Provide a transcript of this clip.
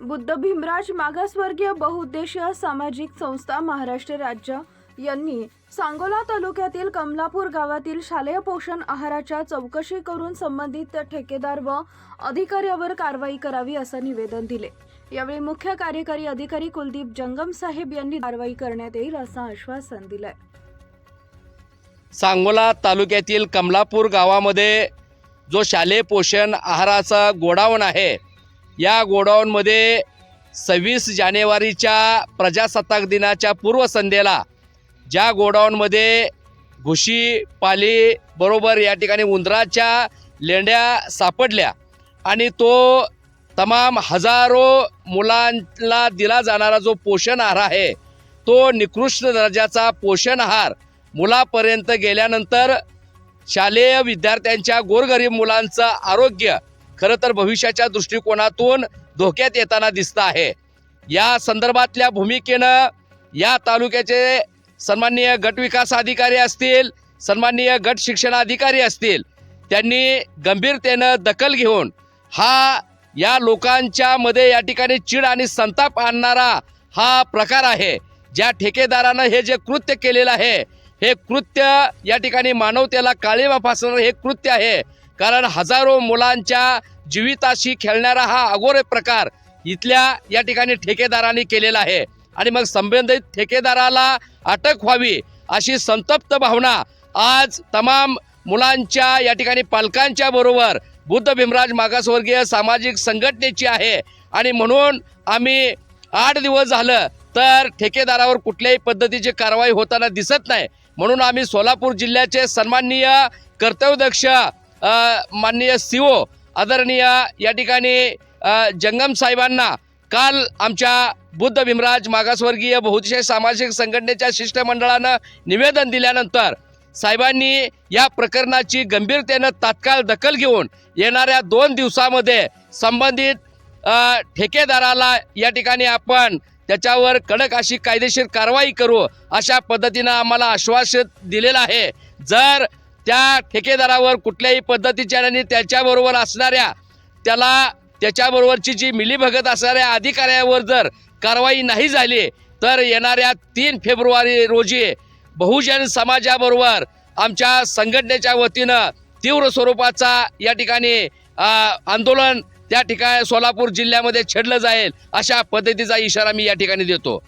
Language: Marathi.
बुद्ध भीमराज मागासवर्गीय बहुउद्देशीय सामाजिक संस्था महाराष्ट्र राज्य यांनी सांगोला तालुक्यातील कमलापूर गावातील शालेय पोषण आहाराच्या चौकशी करून संबंधित ठेकेदार व अधिकाऱ्यावर कारवाई करावी असं निवेदन दिले. यावेळी मुख्य कार्यकारी अधिकारी कुलदीप जंगम साहेब यांनी कारवाई करण्यात येईल असं आश्वासन दिलंय. सांगोला तालुक्यातील कमलापूर गावामध्ये जो शालेय पोषण आहाराचा गोडाऊन आहे या गोडाऊनमध्ये सव्वीस जानेवारीच्या प्रजासत्ताक दिनाच्या पूर्वसंध्येला ज्या गोडाऊनमध्ये घुशी पाली बरोबर या ठिकाणी उंदराच्या लेंड्या सापडल्या आणि तो तमाम हजारो मुलांना दिला जाणारा जो पोषण आहार आहे तो निकृष्ट दर्जाचा पोषण आहार मुलापर्यंत गेल्यानंतर शालेय विद्यार्थ्यांच्या गोरगरीब मुलांचं आरोग्य खरं तर भविष्याच्या दृष्टिकोनातून धोक्यात येताना दिसतं आहे. या संदर्भातल्या भूमिकेनं या तालुक्याचे सन्माननीय गट विकास अधिकारी असतील सन्माननीय गट शिक्षण अधिकारी असतील त्यांनी गंभीरतेनं दखल घेऊन हा या लोकांच्या मध्ये या ठिकाणी चीड आणि संताप आणणारा हा प्रकार आहे. ज्या ठेकेदारानं हे जे कृत्य केलेलं आहे हे कृत्य या ठिकाणी मानवतेला काळीमा फासणारं हे कृत्य आहे. कारण हजारो मुलांच्या जीविताशी खेळणारा हा अगोरे प्रकार इथल्या या ठिकाणी ठेकेदारांनी केलेला आहे. आणि मग संबंधित ठेकेदाराला अटक व्हावी अशी संतप्त भावना आज तमाम मुलांच्या या ठिकाणी पालकांच्या बरोबर बुद्ध भीमराज मागासवर्गीय सामाजिक संघटनेची आहे. आणि म्हणून आम्ही आठ दिवस झालं तर ठेकेदारावर कुठल्याही पद्धतीची कारवाई होताना दिसत नाही. म्हणून आम्ही सोलापूर जिल्ह्याचे सन्माननीय कर्तव्यदक्ष माननीय सी ओ आदरणीय या ठिकाणी जंगम साहेबांना काल आमच्या बुद्ध भीमराज मागासवर्गीय बहुतेक सामाजिक संघटनेच्या शिष्टमंडळानं निवेदन दिल्यानंतर साहेबांनी या प्रकरणाची गंभीरतेनं तात्काळ दखल घेऊन येणाऱ्या दोन दिवसामध्ये संबंधित ठेकेदाराला या ठिकाणी आपण त्याच्यावर कडक अशी कायदेशीर कारवाई करू अशा पद्धतीनं आम्हाला आश्वासन दिलेलं आहे. जर त्या ठेकेदारावर कुठल्याही पद्धतीच्या आणि त्याच्याबरोबर असणाऱ्या त्याला त्याच्याबरोबरची जी मिलीभगत असणाऱ्या अधिकाऱ्यावर जर कारवाई नाही झाली तर येणाऱ्या तीन फेब्रुवारी रोजी बहुजन समाजाबरोबर आमच्या संघटनेच्या वतीनं तीव्र स्वरूपाचा या ठिकाणी आंदोलन त्या ठिकाणी सोलापूर जिल्ह्यामध्ये छेडलं जाईल अशा पद्धतीचा इशारा मी या ठिकाणी देतो.